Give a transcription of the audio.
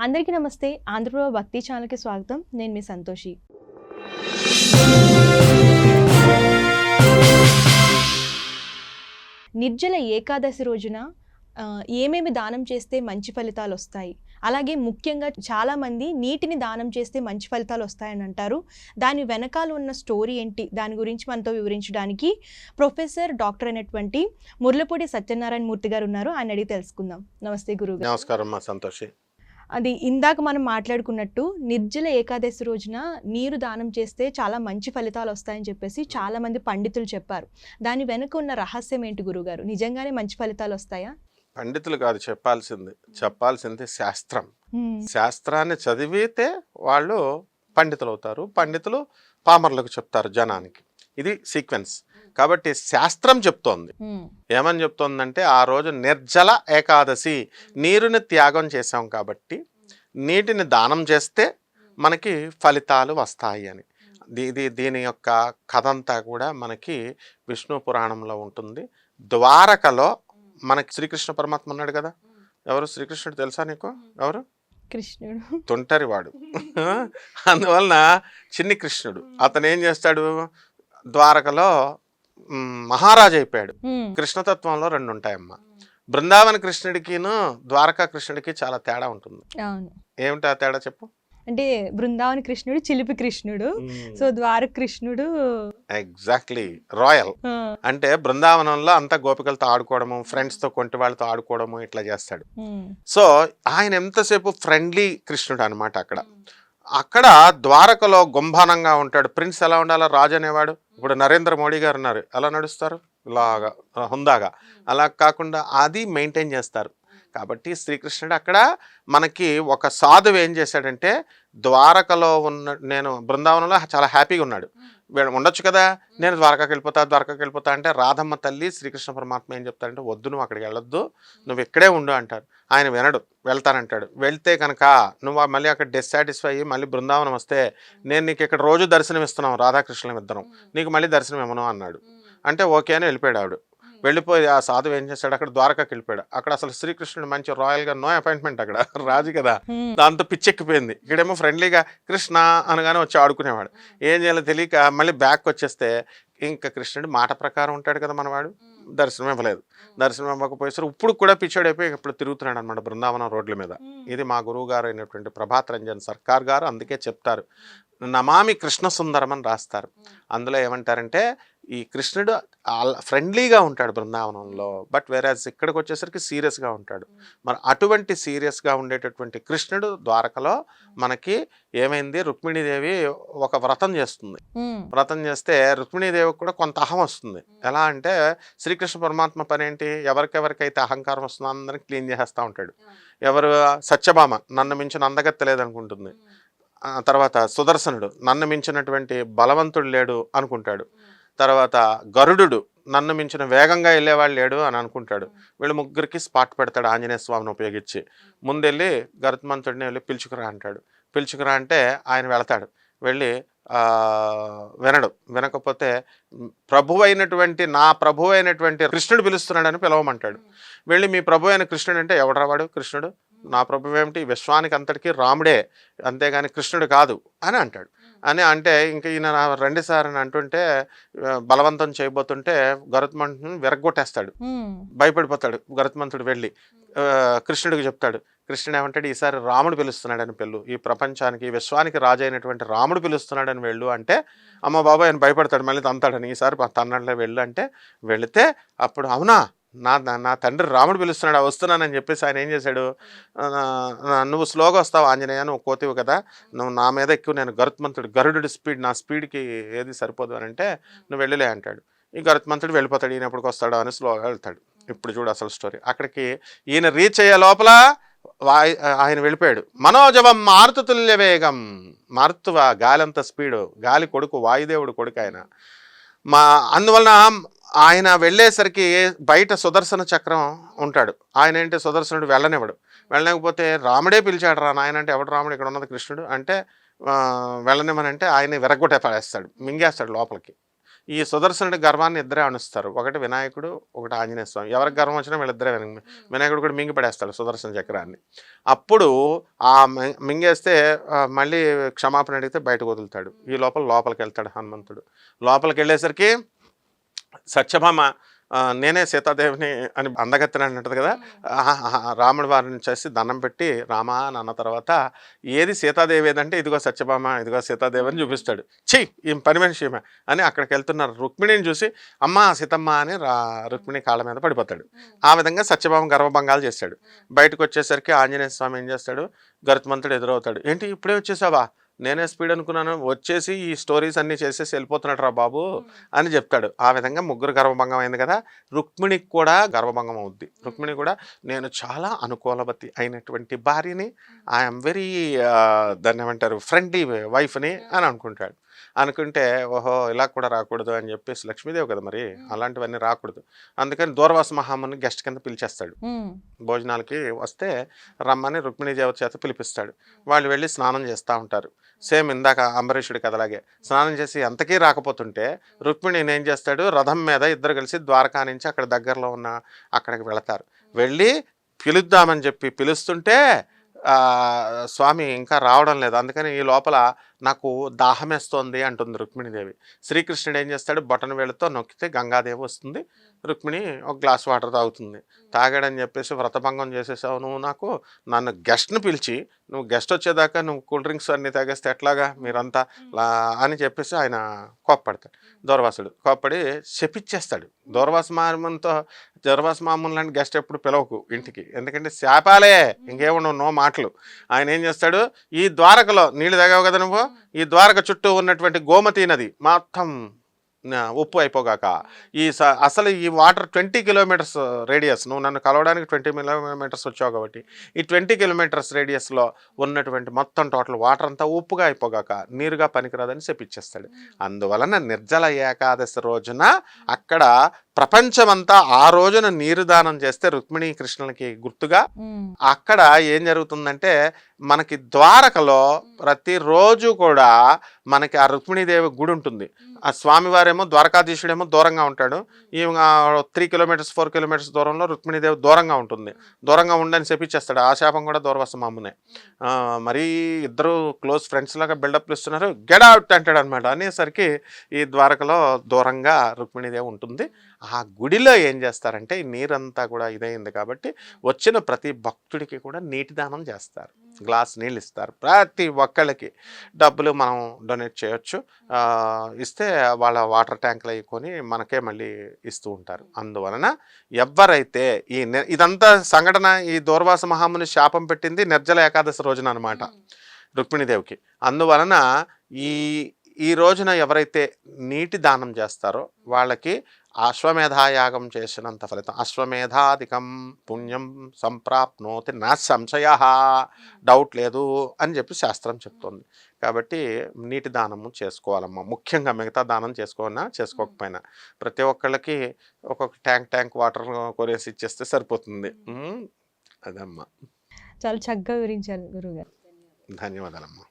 అందరికీ నమస్తే. ఆంధ్రప్రభ భక్తి ఛానల్కి స్వాగతం. నేను మీ సంతోషి. నిర్జల ఏకాదశి రోజున ఏమేమి దానం చేస్తే మంచి ఫలితాలు వస్తాయి? అలాగే ముఖ్యంగా చాలామంది నీటిని దానం చేస్తే మంచి ఫలితాలు వస్తాయని అంటారు. దాని వెనకాల ఉన్న స్టోరీ ఏంటి? దాని గురించి మనతో వివరించడానికి ప్రొఫెసర్ డాక్టర్ అయినటువంటి ముర్లపూడి సత్యనారాయణ మూర్తి గారు ఉన్నారు. ఆయన అడిగి తెలుసుకుందాం. నమస్తే గురువు నమస్కారం మా సంతోషి. అది ఇందాక మనం మాట్లాడుకున్నట్టు నిర్జల ఏకాదశి రోజున నీరు దానం చేస్తే చాలా మంచి ఫలితాలు వస్తాయని చెప్పేసి చాలా మంది పండితులు చెప్పారు. దాని వెనుక ఉన్న రహస్యం ఏంటి గురుగారు? నిజంగానే మంచి ఫలితాలు వస్తాయా? పండితులు కాదు చెప్పాల్సింది. చెప్పాల్సింది శాస్త్రం. శాస్త్రాన్ని చదివితే వాళ్ళు పండితులు అవుతారు పండితులు పామర్లకు చెప్తారు జనానికి. ఇది సీక్వెన్స్. కాబట్టి శాస్త్రం చెప్తోంది. ఏమని చెప్తోందంటే ఆ రోజు నిర్జల ఏకాదశి నీరుని త్యాగం చేశాం కాబట్టి నీటిని దానం చేస్తే మనకి ఫలితాలు వస్తాయి అని. ఇది దీని యొక్క కథ అంతా కూడా మనకి విష్ణు పురాణంలో ఉంటుంది. ద్వారకలో మనకి శ్రీకృష్ణ పరమాత్మ ఉన్నాడు కదా. ఎవరు శ్రీకృష్ణుడు తెలుసా నీకు? ఎవరు? కృష్ణుడు. తుంటరివాడు. అందువలన చిన్ని కృష్ణుడు. అతను ఏం చేస్తాడు? ద్వారకలో మహారాజు అయిపోయాడు. కృష్ణతత్వంలో రెండు ఉంటాయమ్మా బృందావన కృష్ణుడికిను ద్వారకా కృష్ణుడికి చాలా తేడా ఉంటుంది. ఏమిటి ఆ తేడా చెప్పు? అంటే బృందావన కృష్ణుడు చిలిపి కృష్ణుడు సో ద్వారక కృష్ణుడు ఎగ్జాక్ట్లీ రాయల్ అంటే బృందావనంలో అంతా గోపికలతో ఆడుకోవడము ఫ్రెండ్స్తో కొంటి వాళ్ళతో ఆడుకోవడము ఇట్లా చేస్తాడు. సో ఆయన ఎంతసేపు ఫ్రెండ్లీ కృష్ణుడు అనమాట అక్కడ. అక్కడ ద్వారకలో గుంభానంగా ఉంటాడు. ప్రిన్స్ ఎలా ఉండాలా? రాజు అనేవాడు. ఇప్పుడు నరేంద్ర మోడీ గారు ఉన్నారు. ఎలా నడుస్తారు? ఇలాగా హుందాగా. అలా కాకుండా అది మెయింటైన్ చేస్తారు. కాబట్టి శ్రీకృష్ణుడు అక్కడ మనకి ఒక సాధువు ఏం చేశాడంటే ద్వారకలో ఉన్న నేను బృందావనంలో చాలా హ్యాపీగా ఉన్నాడు. ఉండొచ్చు కదా? నేను ద్వారకాకి వెళ్ళిపోతా ద్వారకాకి వెళ్ళిపోతా అంటే రాధమ్మ తల్లి శ్రీకృష్ణ పరమాత్మ ఏం చెప్తారంటే వద్దు నువ్వు అక్కడికి వెళ్ళొద్దు. నువ్వు ఇక్కడే ఉండు అంటారు. ఆయన వినడు వెళ్తానంటాడు. వెళ్తే కనుక నువ్వు మళ్ళీ అక్కడ డిస్సాటిస్ఫై అయ్యి మళ్ళీ బృందావనం వస్తే నేను నీకు ఇక్కడ రోజు దర్శనం ఇస్తున్నాం రాధాకృష్ణులం ఇద్దరం. నీకు మళ్ళీ దర్శనం ఇవ్వను అన్నాడు అంటే ఓకే అని వెళ్ళిపోయాడు ఆవిడ. వెళ్ళిపోయి ఆ సాధువు ఏం చేశాడు అక్కడ ద్వారకాకి వెళ్ళిపోయాడు. అక్కడ అసలు శ్రీకృష్ణుడు మంచి రాయల్గా నో అపాయింట్మెంట్ అక్కడ. రాజు కదా. దాంతో పిచ్చెక్కిపోయింది. ఇక్కడేమో ఫ్రెండ్లీగా కృష్ణ అనగానే వచ్చి ఆడుకునేవాడు. ఏం చేయాలో తెలియక మళ్ళీ బ్యాక్ వచ్చేస్తే ఇంకా కృష్ణుడు మాట ప్రకారం ఉంటాడు కదా మనవాడు. దర్శనం ఇవ్వలేదు. దర్శనం ఇవ్వకపోయేసరికి ఇప్పుడు కూడా పిచ్చాడైపోయి ఇప్పుడు తిరుగుతున్నాడు అనమాట బృందావనం రోడ్ల మీద. ఇది మా గురువు గారు అయినటువంటి ప్రభాత్ రంజన్ సర్కార్ గారు అందుకే చెప్తారు. నమామి కృష్ణ సుందరం అని రాస్తారు. అందులో ఏమంటారంటే ఈ కృష్ణుడు ఫ్రెండ్లీగా ఉంటాడు బృందావనంలో బట్ వేరాజ్ ఇక్కడికి వచ్చేసరికి సీరియస్గా ఉంటాడు. మరి అటువంటి సీరియస్గా ఉండేటటువంటి కృష్ణుడు ద్వారకలో మనకి ఏమైంది? రుక్మిణీదేవి ఒక వ్రతం చేస్తుంది. వ్రతం చేస్తే రుక్మిణీదేవికి కూడా కొంత అహం వస్తుంది. ఎలా అంటే శ్రీకృష్ణ పరమాత్మ పని ఏంటి ఎవరికెవరికైతే అహంకారం వస్తుందో అందరికి క్లీన్ చేసేస్తూ ఉంటాడు. ఎవరు? సత్యభామ నన్ను మించిన అందగత్తె లేదనుకుంటుంది. ఆ తర్వాత సుదర్శనుడు నన్ను మించినటువంటి బలవంతుడు లేడు అనుకుంటాడు. తర్వాత గరుడు నన్ను మించిన వేగంగా వెళ్ళేవాడు లేడు అని అనుకుంటాడు. వీళ్ళు ముగ్గురికి స్పాట్ పెడతాడు ఆంజనేయ స్వామిని ఉపయోగించి. ముందెళ్ళి గరుత్మంతుడిని వెళ్ళి పిలుచుకురా అంటాడు. పిలుచుకురా అంటే ఆయన వెళతాడు. వెళ్ళి వినడు. వినకపోతే ప్రభు అయినటువంటి నా ప్రభు అయినటువంటి కృష్ణుడు పిలుస్తున్నాడని పిలవమంటాడు. వెళ్ళి మీ ప్రభు అయిన కృష్ణుడు అంటే ఎవడరా వాడు? కృష్ణుడు. నా ప్రభు ఏమిటి విశ్వానికి అంతటికీ రాముడే. అంతేగాని కృష్ణుడు కాదు అని అంటాడు. అని అంటే ఇంక ఈయన రండి సార్ అని అంటుంటే బలవంతం చేయబోతుంటే గరుత్మంతుని విరగ్గొట్టేస్తాడు. మ్మ్. భయపడిపోతాడు గరుత్మంతుడు వెళ్ళి. కృష్ణుడికి చెప్తాడు. కృష్ణుడు ఏమంటాడు ఈసారి రాముడు పిలుస్తున్నాడని పెళ్ళు ఈ ప్రపంచానికి ఈ విశ్వానికి రాజు అయినటువంటి రాముడు పిలుస్తున్నాడని వెళ్ళు అంటే అమ్మ బాబాయ్ ఆయన భయపడతాడు. మళ్ళీ తంతాడని. ఈసారి తన్నట్లో వెళ్ళు అంటే వెళితే అప్పుడు అవునా? నా నా- నా తండ్రి రాముడు పిలుస్తున్నాడు "ఆ, వస్తున్నానని చెప్పేసి ఆయన ఏం చేశాడు? నువ్వు స్లోగా వస్తావు ఆంజనేయ నువ్వు కోతివు కదా నువ్వు నా మీద ఎక్కువ నేను గరుత్మంతుడు గరుడు స్పీడ్ నా స్పీడ్కి ఏది సరిపోదు అని అంటే నువ్వు వెళ్ళలే అంటాడు. ఈ గరుత్మంతుడు వెళ్ళిపోతాడు ఈయన ఎప్పటికి వస్తాడు అని స్లోగా వెళ్తాడు. ఇప్పుడు చూడు అసలు స్టోరీ. అక్కడికి ఈయన రీచ్ అయ్యే లోపల ఆయన వెళ్ళిపోయాడు. మనోజవం మారుతుతుల్య వేగం మారుతువ గాలి అంత స్పీడు గాలి కొడుకు వాయుదేవుడు కొడుకు ఆయన. మా అందువలన ఆయన వెళ్ళేసరికి బయట సుదర్శన చక్రం ఉంటాడు. ఆయన ఏంటి? సుదర్శనుడు వెళ్ళనివ్వడు. వెళ్ళకపోతే రాముడే పిలిచాడు రా నాయన అంటే ఎవడు రాముడు? ఇక్కడ ఉన్నది కృష్ణుడు అంటే వెళ్ళనివ్వనంటే ఆయన విరగొట్టే పడేస్తాడు మింగేస్తాడు లోపలికి. ఈ సుదర్శనుడి గర్వాన్ని ఇద్దరే అణుస్తారు. ఒకటి వినాయకుడు ఒకటి ఆంజనేయ స్వామి. ఎవరికి గర్వం వచ్చినా వీళ్ళిద్దరే వినాయకుడు కూడా మింగి పడేస్తాడు సుదర్శన చక్రాన్ని. అప్పుడు ఆ మింగేస్తే మళ్ళీ క్షమాపణ అడిగితే బయటకు వదులుతాడు. ఈ లోపల లోపలికి వెళ్తాడు హనుమంతుడు. లోపలికి వెళ్ళేసరికి సత్యభామ నేనే సీతాదేవిని అని అందగత్తెని అంటది కదా రాముడి వారిని చేసి దండం పెట్టి రామా అని అన్న తర్వాత ఏది సీతాదేవి ఏదంటే ఇదిగో సత్యభామ ఇదిగో సీతాదేవి అని చూపిస్తాడు. చెయ్యి ఈ పని మనిషి అని అక్కడికి వెళ్తున్నారు రుక్మిణిని చూసి అమ్మ సీతమ్మ అని రా రుక్మిణి కాళ్ళ మీద పడిపోతాడు. ఆ విధంగా సత్యభామ గర్వభంగాలు చేశాడు బయటకు వచ్చేసరికి ఆంజనేయ స్వామి ఏం చేస్తాడు? గరుత్మంతుడు ఎదురవుతాడు. ఏంటి ఇప్పుడే వచ్చేసావా? నేనే స్పీడ్ అనుకున్నాను వచ్చేసి ఈ స్టోరీస్ అన్నీ చేసేసి వెళ్ళిపోతున్నాడు రా బాబు అని చెప్తాడు. ఆ విధంగా ముగ్గురు గర్వభంగం అయింది కదా రుక్మిణికి కూడా గర్వభంగం అవుద్ది. రుక్మిణి కూడా నేను చాలా అనుకూలవతి అయినటువంటి భార్యని ఐఎమ్ వెరీ uh, దాన్ని ఏమంటారు ఫ్రెండ్లీ వైఫ్ని అని అనుకుంటాడు. అనుకుంటే ఓహో! ఇలా కూడా రాకూడదు అని చెప్పేసి లక్ష్మీదేవి కదా మరి అలాంటివన్నీ రాకూడదు. అందుకని దూర్వాస మహాముని గెస్ట్ కింద పిలిచేస్తాడు. భోజనాలకి వస్తే రమ్మని రుక్మిణి దేవత చేత పిలిపిస్తాడు. వాళ్ళు వెళ్ళి స్నానం చేస్తూ ఉంటారు. సేమ్ ఇందాక అంబరీషుడి కథలాగే స్నానం చేసి ఎంతకీ రాకపోతుంటే రుక్మిణిని ఏం చేస్తాడు? రథం మీద ఇద్దరు కలిసి ద్వారకా నుంచి అక్కడ దగ్గరలో ఉన్న అక్కడికి వెళతారు. వెళ్ళి పిలుద్దామని చెప్పి పిలుస్తుంటే స్వామి ఇంకా రావడం లేదు. అందుకని ఈ లోపల నాకు దాహమేస్తోంది అంటుంది రుక్మిణీదేవి. శ్రీకృష్ణుడు ఏం చేస్తాడు? బొటన వేళ్ళతో నొక్కితే గంగాదేవి వస్తుంది. రుక్మిణి ఒక గ్లాస్ వాటర్ తాగుతుంది. తాగాడని చెప్పేసి వ్రతభంగం చేసేసావు నువ్వు నాకు. నన్ను గెస్ట్ని పిలిచి నువ్వు గెస్ట్ వచ్చేదాకా నువ్వు కూల్ డ్రింక్స్ అన్నీ తాగేస్తే ఎట్లాగా మీరంతా? అని చెప్పేసి ఆయన కోప్పడతాడు. దూర్వాసుడు కోప్పడి శపిచ్చేస్తాడు దూర్వాస మామంతో దూర్వాస మామూలు లాంటి గెస్ట్ ఎప్పుడు పిలవకు ఇంటికి. ఎందుకంటే శాపాలే. ఇంకేముండవు నో మాటలు. ఆయన ఏం చేస్తాడు? ఈ ద్వారకలో నీళ్ళు తాగావు కదా నువ్వు? ఈ ద్వారక చుట్టూ ఉన్నటువంటి గోమతి నది మొత్తం ఉప్పు అయిపోగాక. ఈ స- అసలు ఈ వాటర్ ట్వంటీ కిలోమీటర్స్ రేడియస్ నువ్వు నన్ను కలవడానికి ట్వంటీ కిలోమీటర్స్ వచ్చావు కాబట్టి ఈ ట్వంటీ కిలోమీటర్స్ రేడియస్లో ఉన్నటువంటి మొత్తం టోటల్ వాటర్ అంతా ఉప్పుగా అయిపోగాక నీరుగా పనికిరాదని చెప్పించేస్తాడు అందువలన నిర్జల ఏకాదశి రోజున అక్కడ ప్రపంచమంతా ఆ రోజున నీరు దానం చేస్తే రుక్మిణీ కృష్ణులకి గుర్తుగా అక్కడ ఏం జరుగుతుందంటే మనకి ద్వారకలో ప్రతిరోజు కూడా మనకి ఆ రుక్మిణీదేవి గుడి ఉంటుంది. ఆ స్వామివారేమో ద్వారకాధీశుడేమో దూరంగా ఉంటాడు. ఈ త్రీ కిలోమీటర్స్ ఫోర్ కిలోమీటర్స్ దూరంలో రుక్మిణీదేవి దూరంగా ఉంటుంది. దూరంగా ఉండని చెప్పించేస్తాడు ఆ శాపం కూడా దూరవస్త మామూనే. మరీ ఇద్దరు క్లోజ్ ఫ్రెండ్స్ లాగా బిల్డప్ ఇస్తున్నారు గెట్ అవుట్ అంటాడు అనమాట అనేసరికి ఈ ద్వారకలో దూరంగా రుక్మిణీదేవి ఉంటుంది. ఆ గుడిలో ఏం చేస్తారంటే నీరంతా కూడా ఇదైంది కాబట్టి వచ్చిన ప్రతి భక్తుడికి కూడా నీటి దానం చేస్తారు. గ్లాస్ నీళ్ళు ఇస్తారు ప్రతి ఒక్కళ్ళకి డబ్బులు మనం డొనేట్ చేయొచ్చు. ఇస్తే వాళ్ళ వాటర్ ట్యాంకులు అయ్యి మనకే మళ్ళీ ఇస్తూ ఉంటారు. అందువలన ఎవరైతే ఈ ఇదంతా సంఘటన ఈ దూర్వాస మహాముని శాపం పెట్టింది నిర్జల ఏకాదశి రోజున అనమాట రుక్మిణీదేవికి. అందువలన ఈ ఈ రోజున ఎవరైతే నీటి దానం చేస్తారో వాళ్ళకి అశ్వమేధాయాగం చేసినంత ఫలితం. అశ్వమేధాధికం పుణ్యం సంప్రాప్నోతి నా సంశయ. డౌట్ లేదు అని చెప్పి శాస్త్రం చెప్తుంది. కాబట్టి నీటి దానము చేసుకోవాలమ్మా. ముఖ్యంగా మిగతా దానం చేసుకోనా చేసుకోకపోయినా ప్రతి ఒక్కళ్ళకి ఒక్కొక్క ట్యాంక్ ట్యాంక్ వాటర్ కొనేసి ఇచ్చేస్తే సరిపోతుంది. అదమ్మా. చాలా చక్కగా వివరించారు గురుగారు ధన్యవాదాలమ్మా.